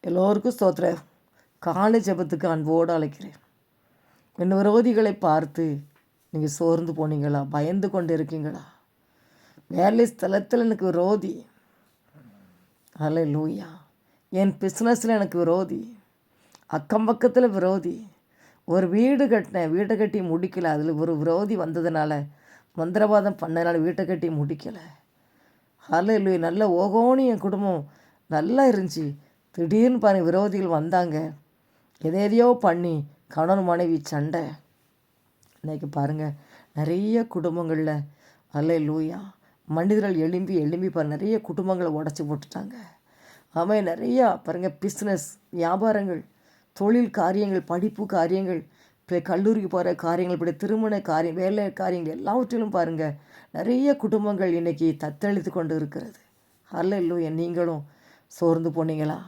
எல்லோருக்கும் ஸ்தோத்திர காலை ஜெபத்துக்கு அன்போடு அழைக்கிறேன். என் விரோதிகளை பார்த்து நீங்கள் சோர்ந்து போனீங்களா? பயந்து கொண்டு இருக்கீங்களா வேலை ஸ்தலத்தில் எனக்கு விரோதி. அல்ல லூயா என் பிஸ்னஸில் எனக்கு விரோதி. அக்கம் பக்கத்தில் விரோதி. ஒரு வீடு கட்டினேன். வீட்டை கட்டி முடிக்கலை. அதில் ஒரு விரோதி வந்ததுனால மந்திரவாதம் பண்ணதுனால வீட்டை கட்டி முடிக்கலை. அல்ல லூயா நல்ல ஓகோன்னு என் குடும்பம் நல்லா இருந்துச்சு. திடீர்னு பாருங்க விரோதிகள் வந்தாங்க. எதை எதையோ பண்ணி கணவன் மனைவி சண்டை. இன்றைக்கி பாருங்கள் நிறைய குடும்பங்களில் அல்ல லூயா மனிதர்கள் எழும்பி எழும்பி பாரு நிறைய குடும்பங்களை உடச்சி போட்டுட்டாங்க. அவன் நிறையா பாருங்கள் பிஸ்னஸ் வியாபாரங்கள் தொழில் காரியங்கள் படிப்பு காரியங்கள் இப்போ கல்லூரிக்கு போகிற காரியங்கள் இப்படி திருமண காரியம் வேலை காரியங்கள் எல்லாவற்றிலும் பாருங்கள் நிறைய குடும்பங்கள் இன்றைக்கி தத்தளித்து கொண்டு இருக்கிறது. அல்ல லூயா நீங்களும் சோர்ந்து போனீங்களா?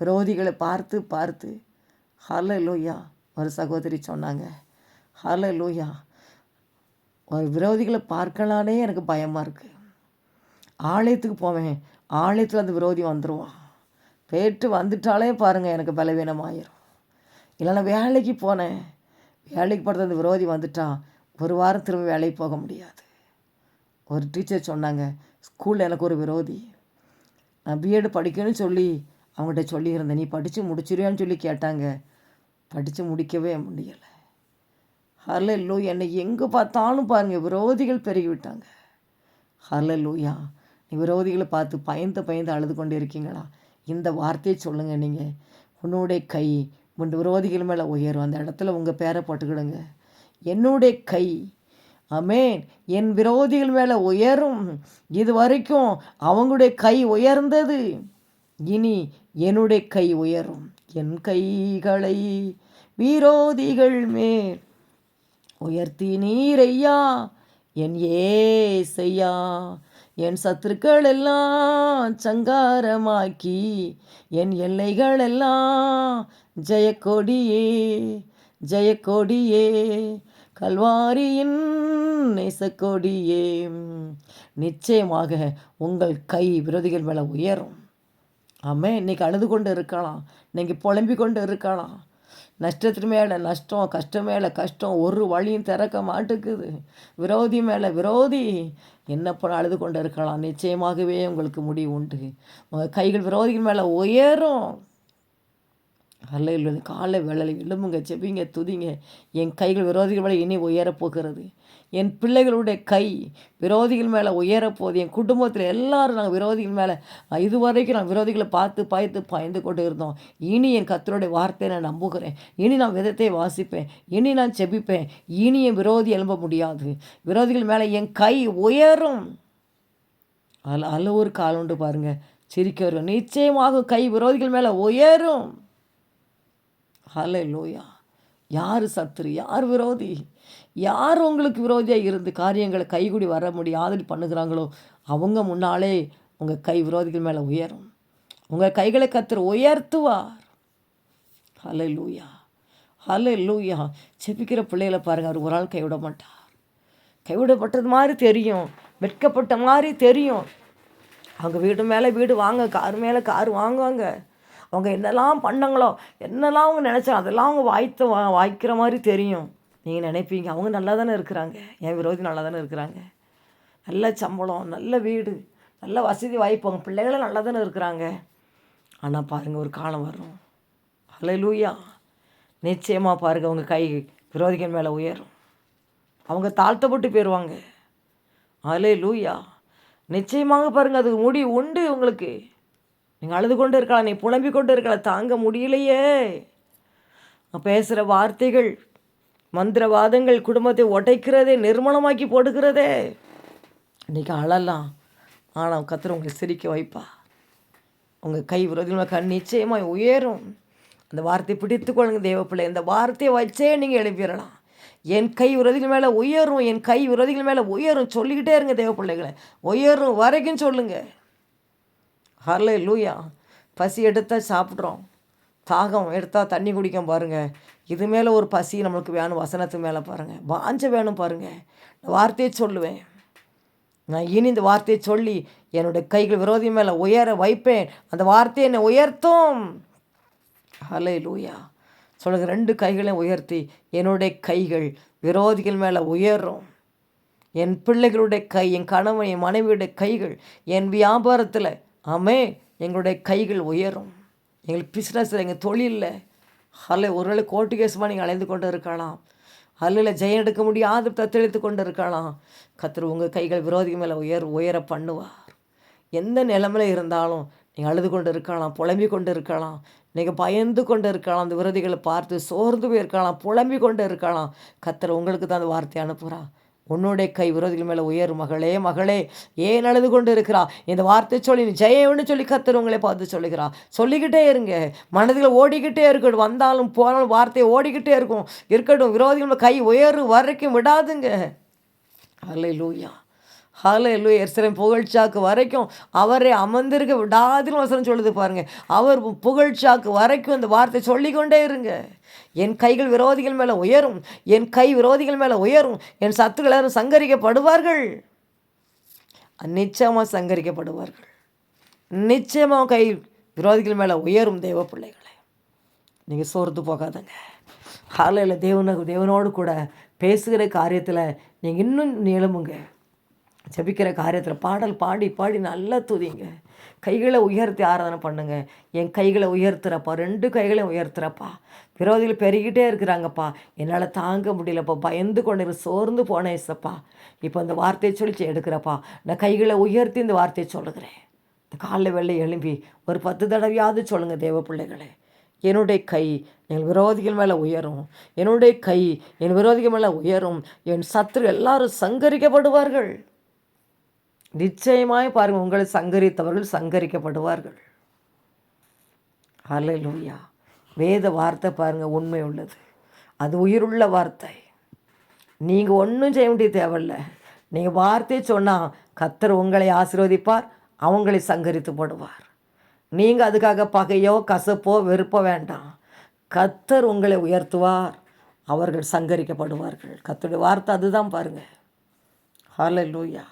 விரோதிகளை பார்த்து பார்த்து ஹல லூயா ஒரு சகோதரி சொன்னாங்க. ஹல லூயா ஒரு விரோதிகளை பார்க்கலானே எனக்கு பயமாக இருக்குது ஆலயத்துக்கு போவேன். ஆலயத்தில் அந்த விரோதி வந்துடுவான் பேட்டு வந்துட்டாலே பாருங்கள் எனக்கு பலவீனமாயிரும். இல்லைன்னா வேலைக்கு போனேன். வேலைக்கு போகிறது அந்த விரோதி வந்துட்டான் ஒரு வாரம் திரும்ப வேலைக்கு போக முடியாது. ஒரு டீச்சர் சொன்னாங்க ஸ்கூலில் எனக்கு ஒரு விரோதி. நான் பிஎட் படிக்கணும்னு சொல்லி அவங்ககிட்ட சொல்லியிருந்தேன் நீ படித்து முடிச்சிருவியான்னு சொல்லி கேட்டாங்க. படித்து முடிக்கவே முடியலை. ஹல லூ என்னை எங்கே பார்த்தாலும் பாருங்கள் விரோதிகள் பெருகிவிட்டாங்க. ஹர்ல லூயா நீ விரோதிகளை பார்த்து பயந்து பயந்து அழுது கொண்டு இருக்கீங்களா? இந்த வார்த்தையை சொல்லுங்கள் நீங்கள் உன்னுடைய கை உன் விரோதிகள் மேலே உயரும். அந்த இடத்துல உங்கள் பேரை போட்டுக்கிடுங்க. என்னுடைய கை அமேன் என் விரோதிகள் மேலே உயரும். இது வரைக்கும் அவங்களுடைய கை உயர்ந்தது. இனி என்னுடைய கை உயரும் என் கைகளை விரோதிகள் மேல் உயர்த்தி நீரையா என் ஏசையா என் சத்துருக்கள் எல்லாம் சங்காரமாக்கி என் எல்லைகள் எல்லாம் ஜெயக்கொடியே ஜெயக்கொடியே கல்வாரியின் நெசக்கொடியே. நிச்சயமாக உங்கள் கை விரோதிகள் மேலே உயரும். ஆமே இன்னைக்கு அழுது கொண்டு இருக்கலாம். நீங்கள் புலம்பி கொண்டு இருக்கலாம். நஷ்டத்து மேலே நஷ்டம் கஷ்டம் மேலே கஷ்டம் ஒரு வழியும் திறக்க மாட்டுக்குது விரோதி மேலே விரோதி. என்ன பண்ண அழுது கொண்டு இருக்கலாம்? நிச்சயமாகவே உங்களுக்கு முடிவு உண்டு. உங்கள் கைகள் விரோதிகள் மேலே உயரும். அல்ல இல்லை காலை வேலை எலும்புங்க செபிங்க துதிங்க. என் கைகள் விரோதிகள் மேலே இனி உயரப்போகிறது. என் பிள்ளைகளுடைய கை விரோதிகள் மேலே உயரப்போகுது. என் குடும்பத்தில் எல்லாரும் நாங்கள் விரோதிகள் மேலே இது வரைக்கும் நான் விரோதிகளை பார்த்து பாய்த்து பாய்ந்து கொண்டு இருந்தோம். இனி என் கத்தருடைய வார்த்தையை நான் நம்புகிறேன். இனி நான் விதத்தை வாசிப்பேன். இனி நான் செபிப்பேன் இனி என் விரோதி எழும்ப முடியாது. விரோதிகள் மேலே என் கை உயரும். அதில் அதில் ஒரு கால் உண்டு பாருங்கள் சிரிக்க வரும். நிச்சயமாக கை விரோதிகள் மேலே உயரும். ஹலே லோயா யார் சத்துரு? யார் விரோதி? யார் உங்களுக்கு விரோதியாக இருந்து காரியங்களை கைகூடி வர முடியாதடி பண்ணுகிறாங்களோ அவங்க முன்னாலே உங்கள் கை விரோதிகள் மேலே உயரும். உங்கள் கைகளை கத்துற உயர்த்துவார். ஹலை லூயா ஹலை லூயா செபிக்கிற பிள்ளைகளை பாருங்கள் அவர் ஒரு ஆள் கைவிட மாட்டார். கைவிடப்பட்டது மாதிரி தெரியும். வெட்கப்பட்ட மாதிரி தெரியும். அவங்க வீடு மேலே வீடு வாங்க கார் மேலே கார் வாங்குவாங்க. அவங்க என்னெல்லாம் பண்ணங்களோ என்னெல்லாம் அவங்க நினச்சா அதெல்லாம் அவங்க வாய்த்த வா வாய்க்கிற மாதிரி தெரியும். நீங்கள் நினைப்பீங்க அவங்க நல்லா தானே இருக்கிறாங்க. என் விரோதி நல்லா தானே இருக்கிறாங்க. நல்ல சம்பளம் நல்ல வீடு நல்ல வசதி வாய்ப்பு. அவங்க பிள்ளைகளும் நல்லா தானே இருக்கிறாங்க. ஆனால் பாருங்கள் ஒரு காலம் வரும். ஹலோ லூயா நிச்சயமாக பாருங்கள் அவங்க கை விரோதிகள் மேலே உயரும். அவங்க தாழ்த்தப்பட்டு போயிடுவாங்க அலே லூயா நிச்சயமாக பாருங்கள் அது முடி உண்டு உங்களுக்கு. நீங்கள் அழுது கொண்டு இருக்கலாம் நீ புலம்பிக் கொண்டு இருக்கலாம் தாங்க முடியலையே. பேசுகிற வார்த்தைகள் மந்திரவாதங்கள் குடும்பத்தை உடைக்கிறதே நிர்மலமாக்கி போடுகிறதே. இன்றைக்கி அழலாம். ஆனால் கத்துற உங்களை சிரிக்க வைப்பா. உங்கள் கை விரோதிகள் கண் நிச்சயமாக உயரும். அந்த வார்த்தையை பிடித்து கொள்ளுங்க தேவப்பிள்ளை இந்த வார்த்தையை வச்சே நீங்கள் எழுப்பிடலாம். என் கை விரோதிகள் மேலே உயரும் என் கை விரோதிகள் மேலே உயரும். சொல்லிக்கிட்டே இருங்க தேவ பிள்ளைகளை. உயரும் வரைக்கும் சொல்லுங்கள் ஹர்லே லூயா பசி எடுத்தால் சாப்பிட்றோம். தாகம் எடுத்தால் தண்ணி குடிக்க பாருங்கள் இது மேலே ஒரு பசி நம்மளுக்கு வேணும் வசனத்து மேலே பாருங்கள் வாஞ்ச வேணும் பாருங்கள் நான் வார்த்தையை சொல்லுவேன். நான் இனி இந்த வார்த்தையை சொல்லி என்னுடைய கைகள் விரோதி மேலே உயர வைப்பேன். அந்த வார்த்தையை என்னை உயர்த்தும். ஹலே லூயா சொல்லுங்க ரெண்டு கைகளையும் உயர்த்தி என்னுடைய கைகள் விரோதிகள் மேலே உயரும். என் பிள்ளைகளுடைய கை என் கணவன் என் மனைவியுடைய கைகள் என் வியாபாரத்தில் ஆமே எங்களுடைய கைகள் உயரும். எங்கள் பிஸ்னஸில் எங்கள் தொழிலில். அல்ல ஒருவேளை கோர்ட்டு கேஸுமா நீங்கள் அலைந்து கொண்டு இருக்கலாம். அல்ல ஜெயம் எடுக்க முடியாது தத்தெடுத்து கொண்டு இருக்கலாம். கத்திர உங்கள் கைகள் விரோதி மேலே உயர் உயர பண்ணுவார். எந்த நிலமையில இருந்தாலும் நீங்கள் அழுது கொண்டு இருக்கலாம் புலம்பி கொண்டு இருக்கலாம். நீங்கள் பயந்து கொண்டு இருக்கலாம் அந்த விரோதிகளை பார்த்து சோர்ந்து போயிருக்கலாம் புலம்பி கொண்டு இருக்கலாம். கத்திர உங்களுக்கு தான் அந்த வார்த்தை அனுப்புகிறான் உன்னுடைய கை விரோதிகள் மேலே உயர் மகளே மகளே ஏன் அழுது கொண்டு இருக்கிறா இந்த வார்த்தை சொல்லி ஜெயம்னு சொல்லி கத்தர் உங்களை பார்த்து சொல்லுகிறா சொல்லிக்கிட்டே இருங்க. மனதில் ஓடிக்கிட்டே இருக்கட்டும். வந்தாலும் போனாலும் வார்த்தை ஓடிக்கிட்டே இருக்கும். இருக்கட்டும். விரோதிகள் கை உயர் வரைக்கும் விடாதுங்க. ஹலே லூயா ஹலே லூ புகழ்ச்சாக்கு வரைக்கும் அவரை அமர்ந்திருக்க விடாதுன்னு வசனம் சொல்லுது பாருங்கள் அவர் புகழ்ச்சாக்கு வரைக்கும் இந்த வார்த்தை சொல்லிக்கொண்டே இருங்க. என் கைகள் விரோதிகள் மேலே உயரும். என் கை விரோதிகள் மேலே உயரும். என் சத்துக்கள் எல்லாரும் சங்கரிக்கப்படுவார்கள். நிச்சயமாக சங்கரிக்கப்படுவார்கள். நிச்சயமாக கை விரோதிகள் மேலே உயரும் தேவ பிள்ளைகளை. நீங்கள் சோர்ந்து போகாதங்க. ஹாலையில் தேவன தேவனோடு கூட பேசுகிற காரியத்தில் நீங்கள் இன்னும் நிலமுங்க ஜபிக்கிற காரியத்தில் பாடல் பாடி பாடி நல்லா துதிங்க. கைகளை உயர்த்தி ஆராதனை பண்ணுங்க. என் கைகளை உயர்த்துறப்பா ரெண்டு கைகளையும் உயர்த்துறப்பா. விரோதிகள் பெருகிட்டே இருக்கிறாங்கப்பா. என்னால் தாங்க முடியலப்பா. பயந்து கொண்டு சோர்ந்து போனேன் இசப்பா இப்போ இந்த வார்த்தையை சொல்லி எடுக்கிறப்பா. நான் கைகளை உயர்த்தி இந்த வார்த்தையை சொல்லுகிறேன். இந்த காலைல வெள்ளை எழும்பி ஒரு பத்து தடவையாவது சொல்லுங்கள் தேவ பிள்ளைகளே. என்னுடைய கை என் விரோதிகள் மேலே உயரும். என்னுடைய கை என் விரோதிகள் மேலே உயரும். என் சத்துரு எல்லாரும் சங்கரிக்கப்படுவார்கள். நிச்சயமாய் பாருங்கள் உங்களை சங்கரித்தவர்கள் சங்கரிக்கப்படுவார்கள். ஹalleluya. வேத வார்த்தை பாருங்கள் உண்மை உள்ளது. அது உயிருள்ள வார்த்தை. நீங்கள் ஒன்றும் செய்ய வேண்டிய தேவையில்லை. நீங்கள் வார்த்தையை சொன்னால் கத்தர் உங்களை ஆசீர்வதிப்பார் அவங்களை சங்கரித்து போடுவார். நீங்கள் அதுக்காக பகையோ கசப்போ வெறுப்போ வேண்டாம். கத்தர் உங்களை உயர்த்துவார் அவர்கள் சங்கரிக்கப்படுவார்கள். கத்தருடைய வார்த்தை அதுதான் பாருங்கள் ஹalleluya.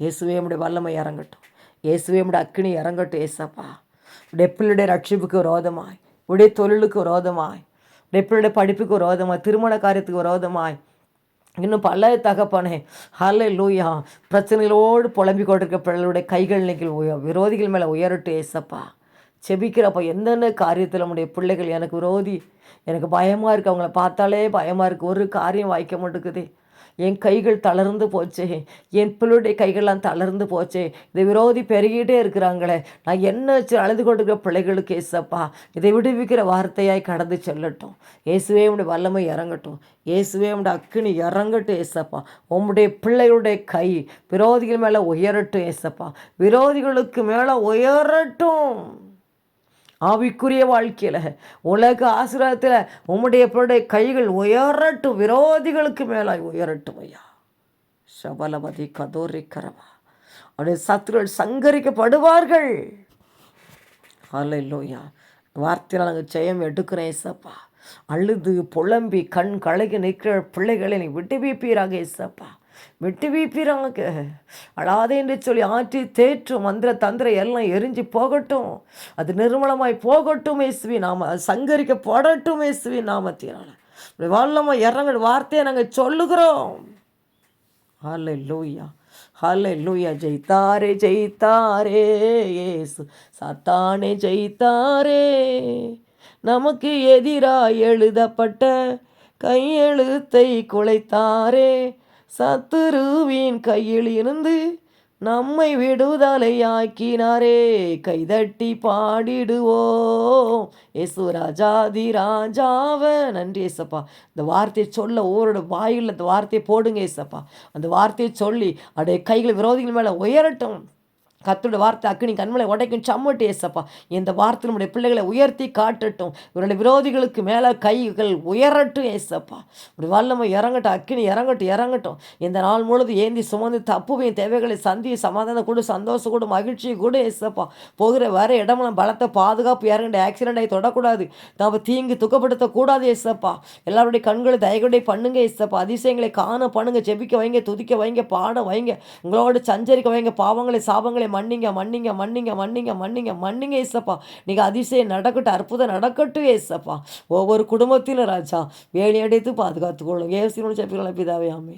இயேசுவே நம்முடைய வல்லமை இறங்கட்டும். இயேசுவே நம்முடைய அக்கினி இறங்கட்டும் ஏசப்பா. டெப்பிளுடைய ரட்சிப்புக்கு விரோதமாய் உடைய தொழிலுக்கு விரோதமாய் டெப்பிளுடைய படிப்புக்கு விரோதமாய் திருமண காரியத்துக்கு விரோதமாய் இன்னும் பல தகப்பனே ஹல்லே லூயா பிரச்சனைகளோடு புலம்பிக் கொண்டிருக்க பிள்ளைகளுடைய கைகள் இன்னைக்கு உய- விரோதிகள் மேலே உயரட்டு ஏசப்பா. செபிக்கிறப்ப எந்தெந்த காரியத்தில் நம்முடைய பிள்ளைகள் எனக்கு விரோதி எனக்கு பயமாக இருக்குது அவங்கள பார்த்தாலே பயமாக இருக்குது ஒரு காரியம் வாய்க்க மாட்டேங்குது என் கைகள் தளர்ந்து போச்சே. என் பிள்ளைடைய கைகள்லாம் தளர்ந்து போச்சே. இதை விரோதி பெருகிட்டே இருக்கிறாங்களே. நான் என்ன வச்சு அழுது கொண்டிருக்கிற பிள்ளைகளுக்கு ஏசப்பா? இதை விடுவிக்கிற வார்த்தையாய் கடந்து செல்லட்டும். இயேசுவே உடைய வல்லமை இறங்கட்டும். இயேசுவே உடைய அக்கினி இறங்கட்டும் ஏசப்பா. உம்முடைய பிள்ளைகளுடைய கை விரோதிகள் மேலே உயரட்டும் ஏசப்பா. விரோதிகளுக்கு மேலே உயரட்டும். ஆவிக்குரிய வாழ்க்கையில் உலக ஆசீர்வாதத்தில் உம்முடைய பிள்ளைடைய கைகள் உயரட்டும் விரோதிகளுக்கு மேலாய் உயரட்டும் ஐயா. சபலமதி கதோரி கரவா அவருடைய சத்துருகள் சங்கரிக்கப்படுவார்கள். இல்லையா வார்த்தையில் நாங்கள் ஜெயம் எடுக்கிறேன் ஏசப்பா. அழுது புலம்பி கண் கலகி நிற்கிற பிள்ளைகளை நீ விட்டு வீப்பீராக ஏசப்பா. விட்டு வீப்பிறாங்க. அழாதே என்று சொல்லி ஆற்றி தேற்றும் மந்திர தந்திர எல்லாம் எரிஞ்சு போகட்டும். அது நிர்மலமாய் போகட்டும் இயேசுவி நாம சங்கரிக்க சங்கரிக்கப்படட்டும் இயேசுவி நாமத்தினால. வல்லமாக இறங்க வார்த்தையை நாங்கள் சொல்லுகிறோம். ஹalleluya லூயா ஜெயித்தாரே ஜெயித்தாரே ஏசு சாத்தானே ஜெயித்தாரே. நமக்கு எதிராக எழுதப்பட்ட கையெழுத்தை குலைத்தாரே. சத்துருவின் கையில் இருந்து நம்மை விடுதலையாக்கினாரே கைதட்டி பாடிடுவோம். ஏசு ராஜாதி ராஜாவ. நன்றி ஏசப்பா இந்த வார்த்தையை சொல்ல ஒவ்வொரு வாயில் அந்த வார்த்தையை போடுங்க ஏசப்பா அந்த வார்த்தையை சொல்லி அப்படியே கைகள் விரோதிகள் மேலே உயரட்டும். கத்தோட வார்த்தை அக்னி கண்மலை உடைக்கும் சம்மட்டு ஏசப்பா. இந்த வார்த்தை நம்முடைய பிள்ளைகளை உயர்த்தி காட்டட்டும். இவருடைய விரோதிகளுக்கு மேலே கைகள் உயரட்டும் ஏசப்பா. இப்படி வல்லமை இறங்கட்டும் அக்னி இறங்கட்டும் இறங்கட்டும். இந்த நாள் முழுது ஏந்தி சுமந்து தப்புவையும் தேவைகளை சந்தி சமாதானம் கூட சந்தோஷம் கூட மகிழ்ச்சியை கூட ஏசப்பா. போகிற வர இடமெல்லாம் பலத்தை பாதுகாப்பு இறங்கிட்ட ஆக்சிடென்ட் ஆகி தொடக்கூடாது. நம்ம தீங்கு துக்கப்படுத்தக்கூடாது ஏசப்பா. எல்லாருடைய கண்களை தயவுடைய பண்ணுங்க ஏசப்பா. அதிசயங்களை காண பண்ணுங்க. ஜெபிக்க வைங்க துதிக்க வைங்க பாட வைங்க. உங்களோட சஞ்சரிக்க வைங்க. பாவங்களை சாபங்களை மன்னிங்க மன்னிங்க மன்னிங்க மன்னிங்க மன்னிங்க மன்னிங்க ஏசப்பா. நீங்கள் அதிசயம் நடக்கட்டும் அற்புதம் நடக்கட்டும் ஏசப்பா. ஒவ்வொரு குடும்பத்திலும் ராஜா வேலையடைத்து பாதுகாத்துக்கொள்ளும் ஏசினோட செப்பிகளை பிதாவே ஆமே